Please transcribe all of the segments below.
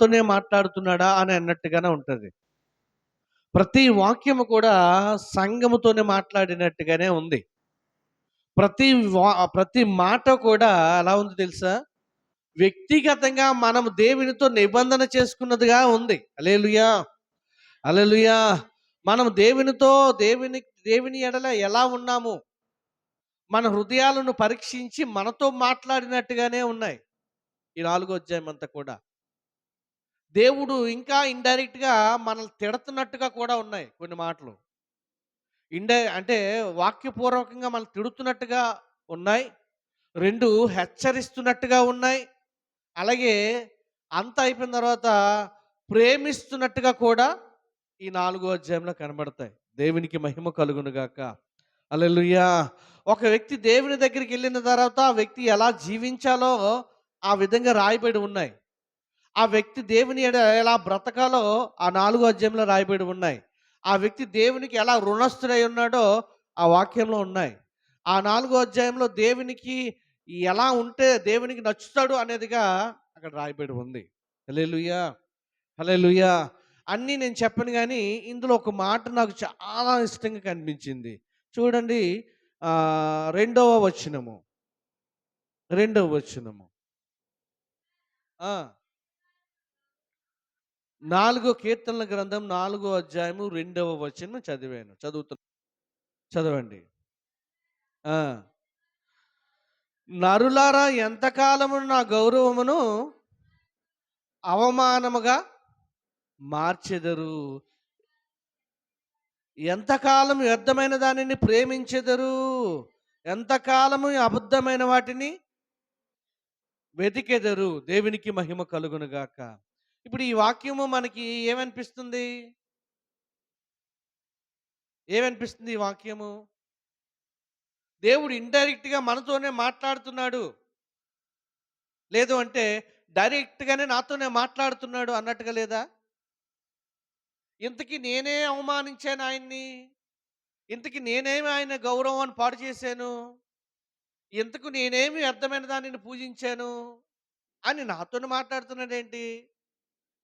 నాతోనే మాట్లాడుతున్నాడా అని అన్నట్టుగానే ఉంటుంది. ప్రతి వాక్యము కూడా సంఘముతోనే మాట్లాడినట్టుగానే ఉంది. ప్రతి వా ప్రతి మాట కూడా ఎలా ఉంది తెలుసా? వ్యక్తిగతంగా మనం దేవునితో నిబంధన చేసుకున్నదిగా ఉంది. అలేలుయా అలెలుయా మనం దేవునితో దేవుని దేవుని ఎడల ఎలా ఉన్నాము? మన హృదయాలను పరీక్షించి మనతో మాట్లాడినట్టుగానే ఉన్నాయి. ఈ నాలుగో అధ్యాయం అంతా కూడా. దేవుడు ఇంకా ఇండైరెక్ట్గా మనల్ని తిడుతున్నట్టుగా కూడా ఉన్నాయి కొన్ని మాటలు. ఇండై అంటే వాక్యపూర్వకంగా మనం తిడుతున్నట్టుగా ఉన్నాయి. రెండు హెచ్చరిస్తున్నట్టుగా ఉన్నాయి. అలాగే అంత అయిపోయిన తర్వాత ప్రేమిస్తున్నట్టుగా కూడా ఈ నాలుగో అధ్యాయంలో కనబడతాయి. దేవునికి మహిమ కలుగునుగాక అలెలుయ్యా ఒక వ్యక్తి దేవుని దగ్గరికి వెళ్ళిన తర్వాత ఆ వ్యక్తి ఎలా జీవించాలో ఆ విధంగా రాయబడి ఉన్నాయి. ఆ వ్యక్తి దేవుని ఎడ ఎలా బ్రతకాలో ఆ నాలుగో అధ్యాయంలో రాయబడి ఉన్నాయి. ఆ వ్యక్తి దేవునికి ఎలా రుణస్థుడై ఉన్నాడో ఆ వాక్యంలో ఉన్నాయి. ఆ నాలుగో అధ్యాయంలో దేవునికి ఎలా ఉంటే దేవునికి నచ్చుతాడు అనేదిగా అక్కడ రాయబడి ఉంది. హలేలుయా హలేలుయా అన్నీ నేను చెప్పను కానీ ఇందులో ఒక మాట నాకు చాలా ఇష్టంగా కనిపించింది. చూడండి రెండవ వచనము. రెండవ వచనము. నాలుగో కీర్తనల గ్రంథం నాలుగో అధ్యాయము రెండవ వచనం చదివాను. చదువుతున్నా చదవండి. నరులారా ఎంతకాలము నా గౌరవమును అవమానముగా మార్చెదరు? ఎంతకాలం వ్యర్థమైన దానిని ప్రేమించెదరు? ఎంతకాలము అబద్ధమైన వాటిని వెతికెదరు? దేవునికి మహిమ కలుగునుగాక. గాక ఇప్పుడు ఈ వాక్యము మనకి ఏమనిపిస్తుంది? ఏమనిపిస్తుంది ఈ వాక్యము? దేవుడు ఇండైరెక్ట్గా మనతోనే మాట్లాడుతున్నాడు. లేదు అంటే డైరెక్ట్గానే నాతోనే మాట్లాడుతున్నాడు అన్నట్టుగా లేదా? ఇంతకీ నేనే అవమానించాను ఆయన్ని? ఇంతకీ నేనేమి ఆయన గౌరవాన్ని పాడు చేశాను? ఇంతకు నేనేమి వ్యర్థమైన దానిని పూజించాను? అని నాతోనే మాట్లాడుతున్నాడేంటి?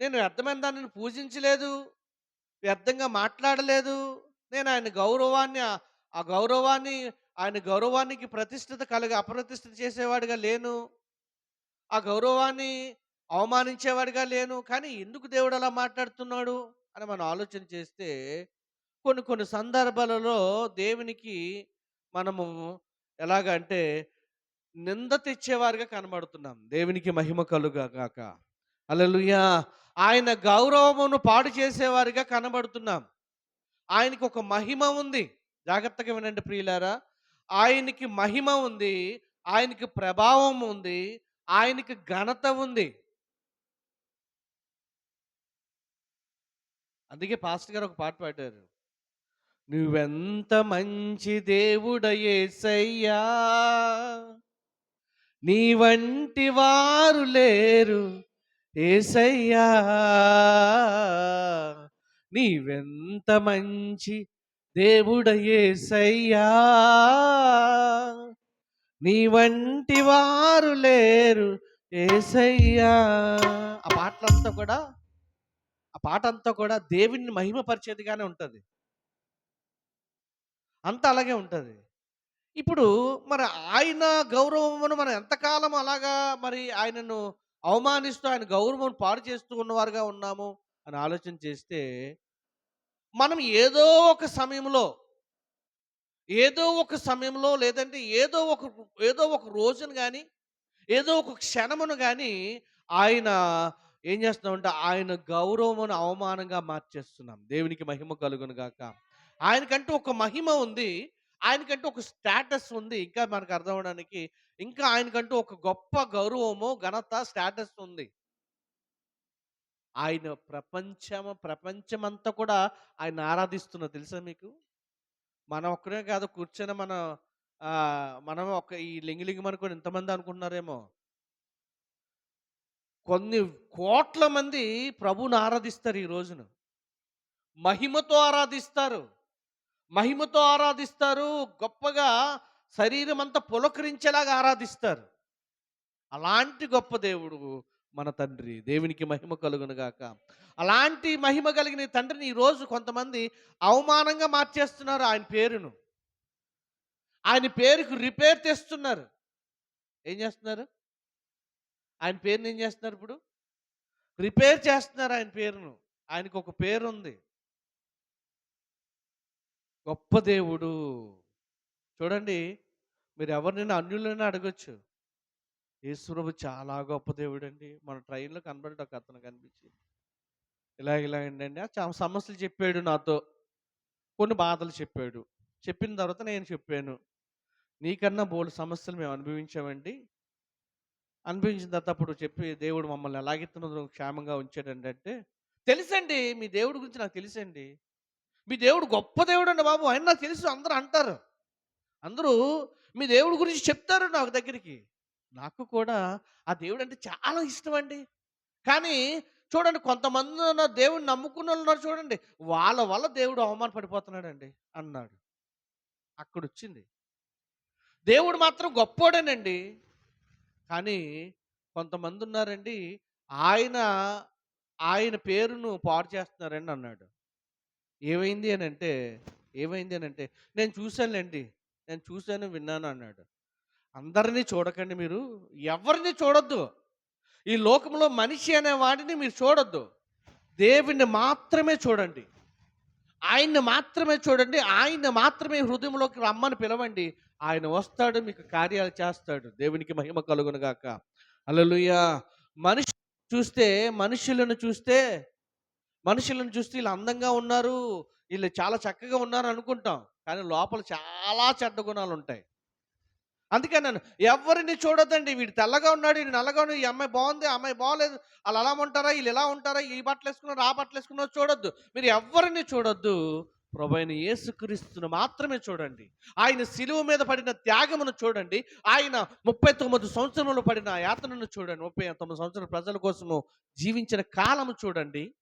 నేను వ్యర్థమైన దానిని పూజించలేదు వ్యర్థంగా మాట్లాడలేదు. నేను ఆయన గౌరవాన్ని ఆ- గౌరవాన్ని ఆయన గౌరవానికి ప్రతిష్ఠిత కలిగి అప్రతిష్ఠిత చేసేవాడిగా లేను. ఆ గౌరవాన్ని అవమానించేవాడిగా లేను. కానీ ఎందుకు దేవుడు అలా మాట్లాడుతున్నాడు అని మనం ఆలోచన చేస్తే కొన్ని కొన్ని సందర్భాలలో దేవునికి మనము ఎలాగంటే నింద తెచ్చేవారిగా కనబడుతున్నాం. దేవునికి మహిమ కలుగాక. అలలుయా ఆయన గౌరవమును పాడు చేసేవారిగా కనబడుతున్నాం. ఆయనకి ఒక మహిమ ఉంది. జాగ్రత్తగా వినండి ప్రియులారా. ఆయనకి మహిమ ఉంది. ఆయనకి ప్రభావం ఉంది. ఆయనకి ఘనత ఉంది. అందుకే పాస్టర్ గారు ఒక పాట పాడారు. నువ్వెంత మంచి దేవుడయేసయ్యా నీ వంటి వారు లేరు. ఏసయ్యా నీవెంత మంచి దేవుడ ఏసయ్యా. నీ వంటి వారు లేరు ఏసయ్యా. ఆ పాటలంతా కూడా ఆ పాట అంతా కూడా దేవుని మహిమపరిచేదిగానే ఉంటుంది. అంతా అలాగే ఉంటుంది. ఇప్పుడు మరి ఆయన గౌరవమును మనం ఎంతకాలం అలాగా మరి ఆయనను అవమానిస్తూ ఆయన గౌరవం పాడు చేస్తూ ఉన్నవారుగా ఉన్నాము అని ఆలోచన చేస్తే మనం ఏదో ఒక సమయంలో ఏదో ఒక సమయంలో లేదంటే ఏదో ఒక ఏదో ఒక రోజును కానీ ఏదో ఒక క్షణమును కానీ ఆయన ఏం చేస్తున్నామంటే ఆయన గౌరవమును అవమానంగా మార్చేస్తున్నాం. దేవునికి మహిమ కలుగును గాక. ఆయనకంటూ ఒక మహిమ ఉంది. ఆయనకంటూ ఒక స్టేటస్ ఉంది. ఇంకా మనకు అర్థం అవడానికి ఇంకా ఆయనకంటూ ఒక గొప్ప గౌరవము ఘనత స్టేటస్ ఉంది. ఆయన ప్రపంచం ప్రపంచమంతా కూడా ఆయన ఆరాధిస్తున్న తెలుసా మీకు? మనం ఒక్కరే కాదు కూర్చొని మన మనం ఒక ఈ లింగిలింగి అనుకుని ఎంతమంది అనుకుంటున్నారేమో? కొన్ని కోట్ల మంది ప్రభుని ఆరాధిస్తారు ఈ రోజున. మహిమతో ఆరాధిస్తారు. మహిమతో ఆరాధిస్తారు గొప్పగా శరీరం అంతా పులకరించేలాగా ఆరాధిస్తారు. అలాంటి గొప్ప దేవుడు మన తండ్రి. దేవునికి మహిమ కలుగును గాక. అలాంటి మహిమ కలిగిన ఈ తండ్రిని ఈరోజు కొంతమంది అవమానంగా మార్చేస్తున్నారు ఆయన పేరును. ఆయన పేరుకు రిపేర్ తెస్తున్నారు. ఏం చేస్తున్నారు? ఆయన పేరుని ఏం చేస్తున్నారు ఇప్పుడు? రిపేర్ చేస్తున్నారు ఆయన పేరును. ఆయనకు ఒక పేరు ఉంది గొప్ప దేవుడు. చూడండి మీరు ఎవరినైనా అన్యులైనా అడగొచ్చు. యేసుప్రభు చాలా గొప్ప దేవుడు అండి మన ట్రైన్లో కనబడి ఒక అతను కనిపించింది. ఇలా ఇలా ఏంటండి చాలా సమస్యలు చెప్పాడు నాతో. కొన్ని బాధలు చెప్పాడు. చెప్పిన తర్వాత నేను చెప్పాను. నీకన్నా బోల్డ్ సమస్యలు మేము అనుభవించామండి. అనుభవించిన తర్వాత అప్పుడు చెప్పి దేవుడు మమ్మల్ని ఎలాగెత్తున్నదో క్షేమంగా ఉంచాడండి అంటే తెలుసండి. మీ దేవుడి గురించి నాకు తెలుసండి. మీ దేవుడు గొప్ప దేవుడు అండి బాబు. ఆయన నాకు తెలుసు అందరూ అంటారు. అందరూ మీ దేవుడి గురించి చెప్తారు నాకు దగ్గరికి. నాకు కూడా ఆ దేవుడు అంటే చాలా ఇష్టం అండి కానీ చూడండి కొంతమంది ఉన్న దేవుడిని నమ్ముకున్న వాళ్ళు ఉన్నారు చూడండి. వాళ్ళ వల్ల దేవుడు అవమానపడిపోతున్నాడండి అన్నాడు. అక్కడ వచ్చింది దేవుడు మాత్రం గొప్పోడేనండి. కానీ కొంతమంది ఉన్నారండి ఆయన ఆయన పేరును పాడు చేస్తున్నారండి అన్నాడు. ఏమైంది అని అంటే ఏమైంది అని అంటే నేను చూశానులేండి నేను చూశాను విన్నాను అన్నాడు. అందరినీ చూడకండి మీరు ఎవరిని చూడొద్దు. ఈ లోకంలో మనిషి అనే వాడిని మీరు చూడొద్దు. దేవుణ్ణి మాత్రమే చూడండి. ఆయన్ని మాత్రమే చూడండి ఆయన్ని మాత్రమే హృదయంలోకి రమ్మని పిలవండి. ఆయన వస్తాడు మీకు కార్యాలు చేస్తాడు. దేవునికి మహిమ కలుగును గాక. అలలుయ మనిషి చూస్తే మనుషులను చూస్తే మనుషులను చూస్తే వీళ్ళు అందంగా ఉన్నారు వీళ్ళు చాలా చక్కగా ఉన్నారు అనుకుంటాం. కానీ లోపల చాలా చెడ్డ గుణాలు ఉంటాయి. అందుకే నన్ను ఎవరిని చూడొద్దండి. వీడు తెల్లగా ఉన్నాడు వీడు నల్లగా ఉన్నాడు ఈ అమ్మాయి బాగుంది అమ్మాయి బాగలేదు వాళ్ళు అలా ఉంటారా వీళ్ళు ఎలా ఉంటారా ఈ బట్టలు వేసుకున్నారు ఆ బట్టలు వేసుకున్నారు చూడొద్దు. మీరు ఎవరిని చూడొద్దు. ప్రభు యేసుక్రీస్తును మాత్రమే చూడండి. ఆయన సిలువు మీద పడిన త్యాగమును చూడండి. ఆయన ముప్పై తొమ్మిది సంవత్సరంలో పడిన ఆ యాతనను చూడండి. ముప్పై తొమ్మిది సంవత్సరాల ప్రజల కోసము జీవించిన కాలము చూడండి.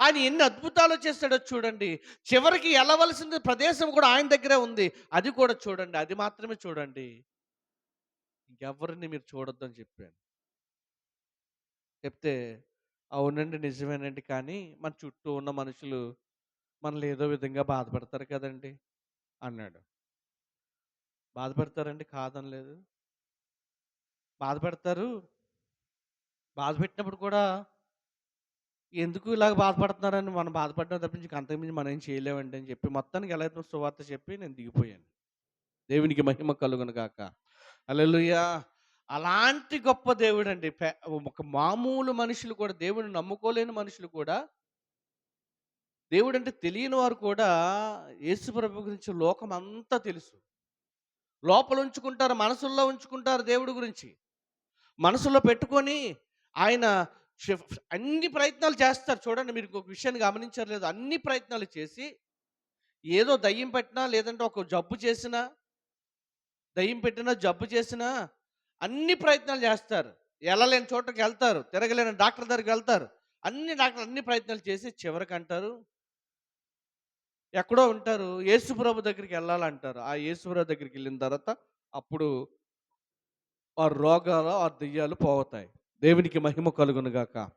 ఆయన ఎన్ని అద్భుతాలు చేస్తాడో చూడండి. చివరికి వెళ్ళవలసిన ప్రదేశం కూడా ఆయన దగ్గరే ఉంది. అది కూడా చూడండి. అది మాత్రమే చూడండి. ఇంకెవరిని మీరు చూడొద్దని చెప్పాను. చెప్తే అవునండి నిజమేనండి. కానీ మన చుట్టూ ఉన్న మనుషులు మనల్ని ఏదో విధంగా బాధపడతారు కదండి అన్నాడు. బాధపడతారండి? కాదనలేదు. బాధపడతారు. బాధ పెట్టినప్పుడు కూడా ఎందుకు ఇలాగ బాధపడుతున్నారని మనం బాధపడడం తప్పించి అంతకుమించి మనం ఏం చేయలేమండి అని చెప్పి మొత్తానికి ఎలా అయితే సువార్త చెప్పి నేను దిగిపోయాను. దేవునికి మహిమ కలుగును గాక. అల్లెలుయ్యా అలాంటి గొప్ప దేవుడు అండి ఒక మామూలు మనుషులు కూడా దేవుడిని నమ్ముకోలేని మనుషులు కూడా దేవుడు అంటే తెలియని వారు కూడా యేసుప్రభు గురించి లోకం అంతా తెలుసు. లోపల ఉంచుకుంటారు మనసుల్లో ఉంచుకుంటారు దేవుడి గురించి. మనసులో పెట్టుకొని ఆయన అన్ని ప్రయత్నాలు చేస్తారు. చూడండి మీరు ఒక విషయాన్ని గమనించారు లేదు అన్ని ప్రయత్నాలు చేసి ఏదో దయ్యం పెట్టినా లేదంటే ఒక జబ్బు చేసినా దయ్యం పెట్టినా జబ్బు చేసినా అన్ని ప్రయత్నాలు చేస్తారు. వెళ్ళలేని చోటకి వెళ్తారు. తిరగలేని డాక్టర్ దగ్గరికి వెళ్తారు. అన్ని డాక్టర్ అన్ని ప్రయత్నాలు చేసి చివరికి అంటారు. ఎక్కడో ఉంటారు. యేసుప్రభు దగ్గరికి వెళ్ళాలంటారు. ఆ యేసుప్రభు దగ్గరికి వెళ్ళిన తర్వాత అప్పుడు ఆ రోగాలు ఆ దెయ్యాలు పోతాయి. దేవునికి మహిమ కలుగును గాక.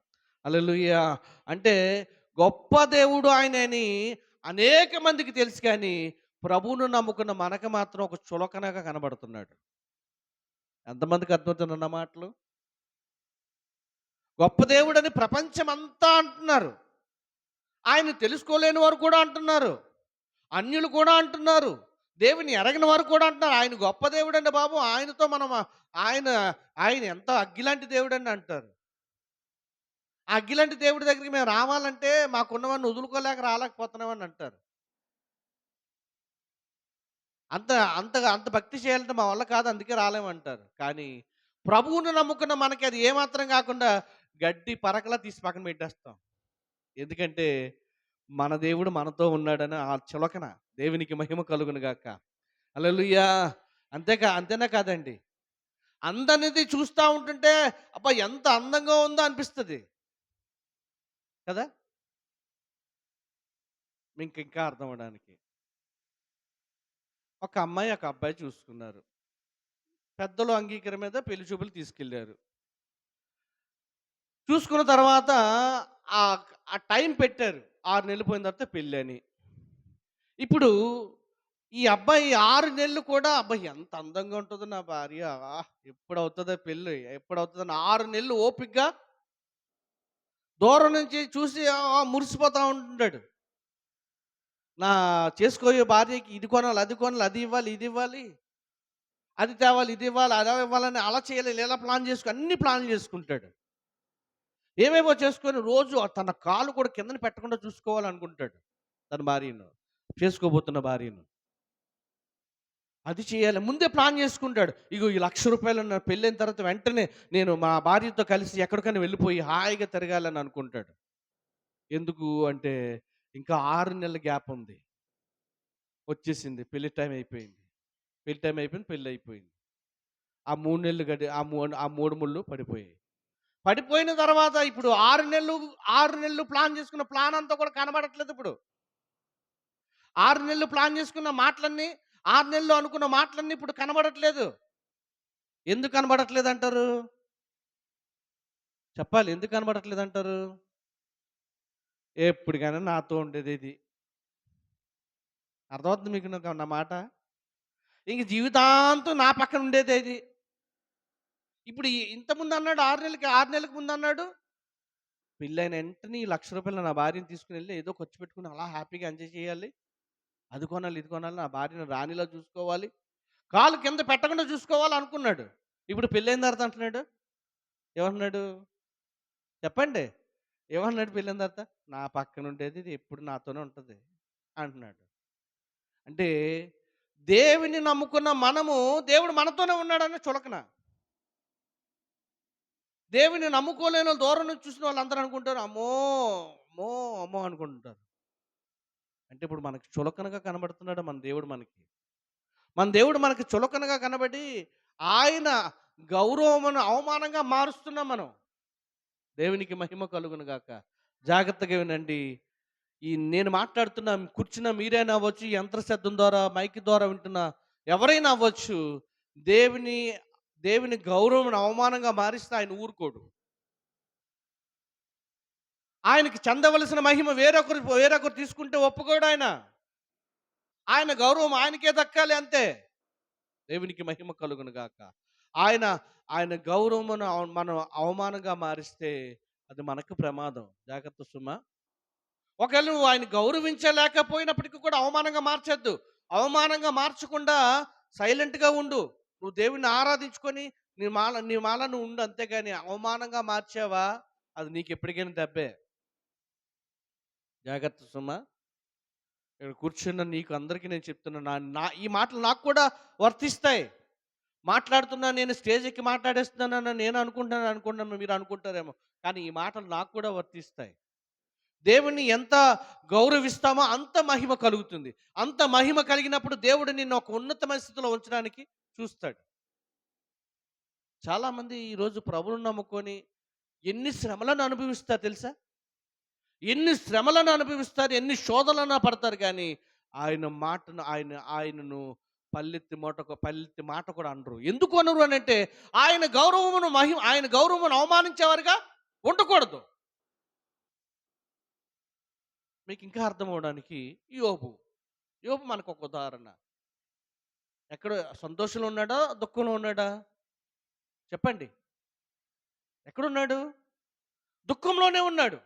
అంటే గొప్ప దేవుడు ఆయన అని అనేక మందికి తెలుసు కానీ ప్రభువును నమ్ముకున్న మనకు మాత్రం ఒక చులకనగా కనబడుతున్నాడు. ఎంతమందికి అర్థమవుతున్న మాటలు? గొప్ప దేవుడని ప్రపంచం అంతా అంటున్నారు. ఆయన తెలుసుకోలేని వారు కూడా అంటున్నారు. అన్యులు కూడా అంటున్నారు. దేవుని ఎరగని వారు కూడా అంటున్నారు. ఆయన గొప్ప దేవుడు అండి బాబు. ఆయనతో మనం ఆయన ఆయన ఎంత అగ్గిలాంటి దేవుడు అండి అంటారు. ఆ అగ్గిలాంటి దేవుడి దగ్గరికి మేము రావాలంటే మాకున్నవన్నీ వదులుకోలేక రాలేకపోతున్నామని అంటారు. అంత అంత అంత భక్తి చేయాలంటే మా వల్ల కాదు అందుకే రాలేమంటారు. కానీ ప్రభువును నమ్ముకున్న మనకి అది ఏమాత్రం కాకుండా గడ్డి పరకలా తీసి పక్కన పెట్టేస్తాం. ఎందుకంటే మన దేవుడు మనతో ఉన్నాడని ఆ చులకన దేవునికి మహిమ కలుగును గాక. అలలుయ్యా అంతేకా అంతేనా కాదండి. అందనిది చూస్తూ ఉంటుంటే అబ్బా ఎంత అందంగా ఉందో అనిపిస్తుంది. కదా? మీకు ఇంకా అర్థం అవడానికి ఒక అమ్మాయి ఒక అబ్బాయి చూసుకున్నారు. పెద్దలు అంగీకారం మీద పెళ్ళి చూపులు తీసుకెళ్ళారు. చూసుకున్న తర్వాత ఆ ఆ టైం పెట్టారు. ఆరు నెలలు పోయిన తర్వాత పెళ్ళని. ఇప్పుడు ఈ అబ్బాయి ఆరు నెలలు కూడా అబ్బాయి ఎంత అందంగా ఉంటుందో నా భార్య. ఆహ్! పెళ్ళి ఎప్పుడు ఎప్పుడవుతదని 6 నెలలు ఓపిక్గా దూరం నుంచి చూసి మురిసిపోతూ మురిసిపోతా ఉంటున్నాడు. నా చేసుకోయే భార్యకి ఇది కొనాలి, అది కొనాలి, అది ఇవ్వాలి, ఇది ఇవ్వాలి. అది తేవాలి, ఇది ఇవ్వాలి, అలా ఇవ్వాలని అలా చేయాలి, ఇలా ప్లాన్ చేసుకుని అన్ని ప్లాన్లు చేసుకుంటాడు. ఏమేమో చేసుకొని రోజు తన కాలు కూడా కిందన పెట్టకుండా చూసుకోవాలనుకుంటాడు. తన భార్యను. చేసుకోబోతున్న భార్యను. అది చేయాలి. ముందే ప్లాన్ చేసుకుంటాడు. ఇగో ఈ లక్ష రూపాయలు నా పెళ్ళైన తర్వాత వెంటనే నేను మా భార్యతో కలిసి ఎక్కడికైనా వెళ్ళిపోయి హాయిగా తిరగాలని అనుకుంటాడు. ఎందుకు అంటే ఇంకా ఆరు నెలల గ్యాప్ ఉంది. వచ్చేసింది. పెళ్ళి టైం అయిపోయింది. పెళ్ళి టైం అయిపోయింది. పెళ్ళి అయిపోయింది. ఆ మూడు నెలలు గడి ఆ మూ ఆ మూడు ముళ్ళు పడిపోయాయి. పడిపోయిన తర్వాత ఇప్పుడు ఆరు నెలలు ఆరు నెలలు ప్లాన్ చేసుకున్న ప్లాన్ అంతా కూడా కనబడట్లేదు ఇప్పుడు. ఆరు నెలలు ప్లాన్ చేసుకున్న మాటలన్నీ ఆరు నెలలు అనుకున్న మాటలన్నీ ఇప్పుడు కనబడట్లేదు. ఎందుకు కనబడట్లేదు అంటారు చెప్పాలి. ఎందుకు కనబడట్లేదు అంటారు ఎప్పటికైనా నాతో ఉండేది ఇది. అర్థమవుతుంది మీకు నా మాట? ఇంక జీవితాంతం నా పక్కన ఉండేది ఇది. ఇప్పుడు ఇంత ముందు అన్నాడు ఆరు నెలలకి ఆరు నెలలకు ముందు అన్నాడు. పెళ్ళైన వెంటనే ఈ లక్ష రూపాయలు నా భార్యని వెళ్ళి ఏదో ఖర్చు పెట్టుకుని అలా హ్యాపీగా ఎంజాయ్ చేయాలి. అది కొనాలి, ఇది కొనాలి, నా భార్యను రాణిలా చూసుకోవాలి. కాలు కింద పెట్టకుండా చూసుకోవాలి అనుకున్నాడు. ఇప్పుడు పెళ్ళైన తర్వాత అంటున్నాడు. ఏమన్నాడు చెప్పండి. ఏమన్నాడు పెళ్ళైన తర్వాత? నా పక్కన ఉండేది ఇది ఎప్పుడు నాతోనే ఉంటుంది అంటున్నాడు. అంటే దేవుని నమ్ముకున్న మనము దేవుడు మనతోనే ఉన్నాడని చులకన. దేవుని నమ్ముకోలేనోళ్ళు దూరం నుంచి చూసిన వాళ్ళందరూ అనుకుంటారు. అమ్మో! అమ్మో! అమ్మో! అనుకుంటారు. అంటే ఇప్పుడు మనకు చులకనగా కనబడుతున్నాడు మన దేవుడు మనకి. మన దేవుడు మనకి చులకనగా కనబడి ఆయన గౌరవమును అవమానంగా మారుస్తున్నాం మనం. దేవునికి మహిమ కలుగును గాక. జాగ్రత్తగా వినండి. ఈ నేను మాట్లాడుతున్న కూర్చున్న మీరైనా అవ్వచ్చు, యంత్ర శబ్దం ద్వారా, మైక్ ద్వారా వింటున్న ఎవరైనా అవ్వచ్చు. దేవుని దేవుని గౌరవమును అవమానంగా మారిస్తే ఆయన ఊరుకోడు. ఆయనకి చెందవలసిన మహిమ వేరొకరు వేరొకరు తీసుకుంటే ఒప్పుకోడు ఆయన. ఆయన గౌరవం ఆయనకే దక్కాలి అంతే. దేవునికి మహిమ కలుగును గాక. ఆయన ఆయన గౌరవమును మనం అవమానంగా మారిస్తే అది మనకు ప్రమాదం. జాగ్రత్త సుమా. ఒకవేళ నువ్వు ఆయన గౌరవించలేకపోయినప్పటికీ కూడా అవమానంగా మార్చొద్దు. అవమానంగా మార్చకుండా సైలెంట్‌గా ఉండు. నువ్వు దేవుడిని ఆరాధించుకొని నీ మాల నీ మాల నువ్వు ఉండు అంతేగాని అవమానంగా మార్చావా అది నీకు ఎప్పటికైనా దెబ్బే. జాగ్రత్త సుమా. ఇక్కడ కూర్చున్న నీకు అందరికీ నేను చెప్తున్నా నా నా ఈ మాటలు నాకు కూడా వర్తిస్తాయి. మాట్లాడుతున్నా నేను స్టేజ్ ఎక్కి మాట్లాడేస్తున్నానని నేను అనుకుంటున్నాను అనుకుంటున్నాను మీరు అనుకుంటారేమో. కానీ ఈ మాటలు నాకు కూడా వర్తిస్తాయి. దేవుణ్ణి ఎంత గౌరవిస్తామో అంత మహిమ కలుగుతుంది. అంత మహిమ కలిగినప్పుడు దేవుడు నిన్ను ఒక ఉన్నతమైన స్థితిలో ఉంచడానికి చూస్తాడు. చాలామంది ఈరోజు ప్రభువును నమ్ముకొని ఎన్ని శ్రమలను అనుభవిస్తారు తెలుసా? ఎన్ని శ్రమలను అనుభవిస్తారు, ఎన్ని శోధనలను పడతారు కానీ ఆయన మాటను ఆయన ఆయనను పల్లెత్తి మాట పల్లెత్తి మాట కూడా అనరు. ఎందుకు అనరు అనంటే ఆయన గౌరవమును మహిమ ఆయన గౌరవమును అవమానించేవారుగా ఉండకూడదు. మీకు ఇంకా అర్థం అవ్వడానికి యోబు. యోబు మనకు ఒక ఉదాహరణ. ఎక్కడ సంతోషంలో ఉన్నాడా? దుఃఖంలో ఉన్నాడా? చెప్పండి. ఎక్కడున్నాడు? దుఃఖంలోనే ఉన్నాడు.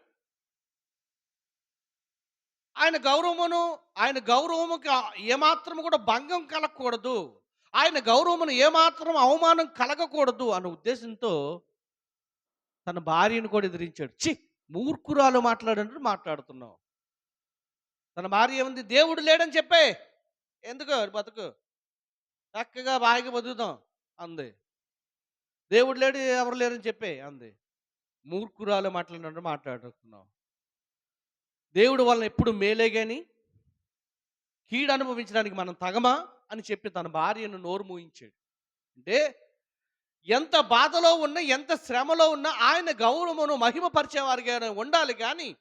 ఆయన గౌరవమును ఆయన గౌరవముకి ఏమాత్రం కూడా భంగం కలగకూడదు. ఆయన గౌరవమును ఏమాత్రం అవమానం కలగకూడదు అనే ఉద్దేశంతో తన భార్యను కూడా ఎదిరించాడు. ఛీ! మూర్ఖురాలు మాట్లాడినట్టు మాట్లాడుతున్నావు. తన భార్య ఏముంది? దేవుడు లేడని చెప్పే. ఎందుకు బతుకు. చక్కగా హాయిగా బతుకుతాం అంది. దేవుడు లేడు ఎవరు లేరని చెప్పే అంది. మూర్ఖురాలు మాట్లాడినట్టు మాట్లాడుకున్నాం దేవుడు వాళ్ళని ఎప్పుడు మేలే గాని కీడు అనుభవించడానికి మనం తగమా అని చెప్పి తన భార్యను నోరు మూయించాడు. అంటే ఎంత బాధలో ఉన్నా, ఎంత శ్రమలో ఉన్నా ఆయన గౌరవమును మహిమపరిచేవారిగా ఉండాలి కానీ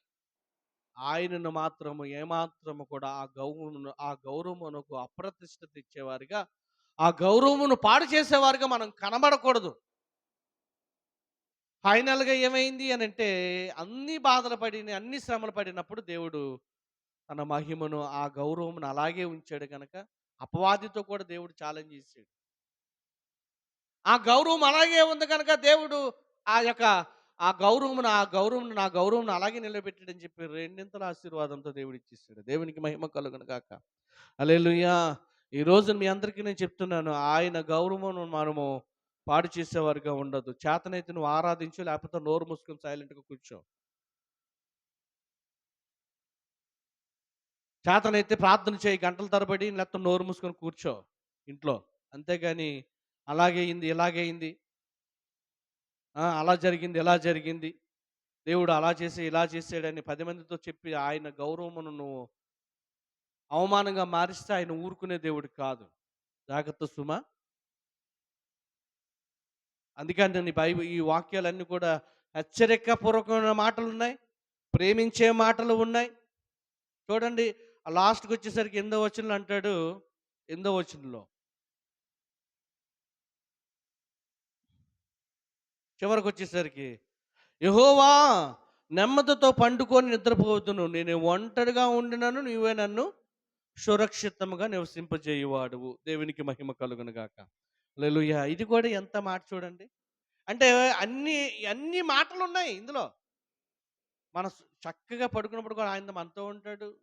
ఆయనను మాత్రము ఏమాత్రము కూడా ఆ గౌరవమును ఆ గౌరవమునకు అప్రతిష్ట తెచ్చేవారిగా ఆ గౌరవమును పాడు చేసేవారుగా మనం కనబడకూడదు. ఫైనల్‌గా ఏమైంది అని అంటే అన్ని బాధలు పడిన, అన్ని శ్రమలు పడినప్పుడు దేవుడు తన మహిమను, ఆ గౌరవమును అలాగే ఉంచాడు కనుక అపవాదితో కూడా దేవుడు ఛాలెంజ్ చేశాడు ఆ గౌరవం అలాగే ఉంది కనుక దేవుడు ఆ యొక్క ఆ గౌరవమును, ఆ గౌరవం నా గౌరవం అలాగే నిలబెట్టాడని చెప్పి రెండింతల ఆశీర్వాదంతో దేవుడు ఇచ్చేసాడు. దేవునికి మహిమ కలుగును కాక హల్లెలూయా! ఈ రోజు మీ అందరికీ నేను చెప్తున్నాను. ఆయన గౌరవం మనము పాడు చేసేవారుగా ఉండదు చేతనైతే నువ్వు ఆరాధించు లేకపోతే నోరు మూసుకొని సైలెంట్‌గా కూర్చో. చేతనైతే ప్రార్థన చేయి గంటల తరబడి లేకపోతే నోరు మూసుకొని కూర్చో ఇంట్లో. అంతేగాని అలాగే అయింది, ఇలాగే అయింది. ఆ! అలా జరిగింది, ఇలా జరిగింది. దేవుడు అలా చేసి, ఇలా చేసాడని పది మందితో చెప్పి ఆయన గౌరవమును నువ్వు అవమానంగా మారిస్తే ఆయన ఊరుకునే దేవుడు కాదు. జాగ్రత్త సుమా. అందుకని నీ బైబిల్ ఈ వాక్యాలన్నీ కూడా హెచ్చరికపూర్వకమైన మాటలు ఉన్నాయి ప్రేమించే మాటలు ఉన్నాయి. చూడండి లాస్ట్‌కి వచ్చేసరికి ఎందో వచనంలో అంటాడు. ఎనిమిదో వచనంలో చివరకొచ్చేసరికి యహోవా నెమ్మదితో పండుకొని నిద్రపోవద్దును. నేను ఒంటరిగా ఉండినను నీవే నన్ను సురక్షితముగా నివసింపజేయువాడువు. దేవునికి మహిమ కలుగును గాక. ఇది కూడా ఎంత మాట చూడండి. అంటే అన్ని అన్ని మాటలున్నాయి ఇందులో. మన చక్కగా పడుకున్నప్పుడు కూడా ఆయన మనతో ఉంటాడు.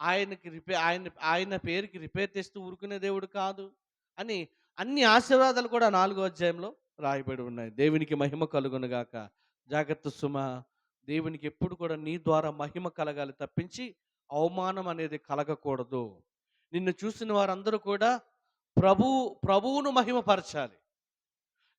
ఆయనకి రిపేర్ ఆయన ఆయన పేరుకి రిపేర్ తెస్తూ ఊరుకునే దేవుడు కాదు. అని అన్ని ఆశీర్వాదాలు కూడా నాలుగో అధ్యాయంలో రాయబడి ఉన్నాయి. దేవునికి మహిమ కలుగునుగాక జాగ్రత్త సుమ దేవునికి ఎప్పుడు కూడా నీ ద్వారా మహిమ కలగాలి తప్పించి అవమానం అనేది కలగకూడదు. నిన్ను చూసిన వారందరూ కూడా ప్రభు ప్రభువును మహిమపరచాలి.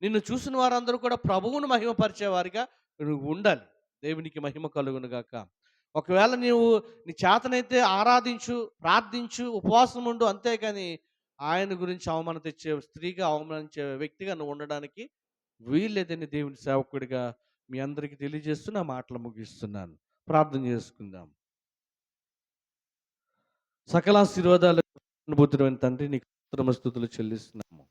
నిన్ను చూసిన వారందరూ కూడా ప్రభువును మహిమపరిచేవారిగా నువ్వు ఉండాలి. దేవునికి మహిమ కలుగును గాక. ఒకవేళ నీవు నీ చేతనైతే ఆరాధించు, ప్రార్థించు, ఉపవాసం ఉండు అంతేగాని ఆయన గురించి అవమానం తెచ్చే స్త్రీగా, అవమానించే వ్యక్తిగా నువ్వు ఉండడానికి వీల్లేదని దేవుని సేవకుడిగా మీ అందరికీ తెలియజేస్తూ నా మాటలు ముగిస్తున్నాను. ప్రార్థన చేసుకుందాం. సకల ఆశీర్వాదాలు అనుభూతుడైన తండ్రి నీకు స్తోత్రము చెల్లిస్తున్నాము.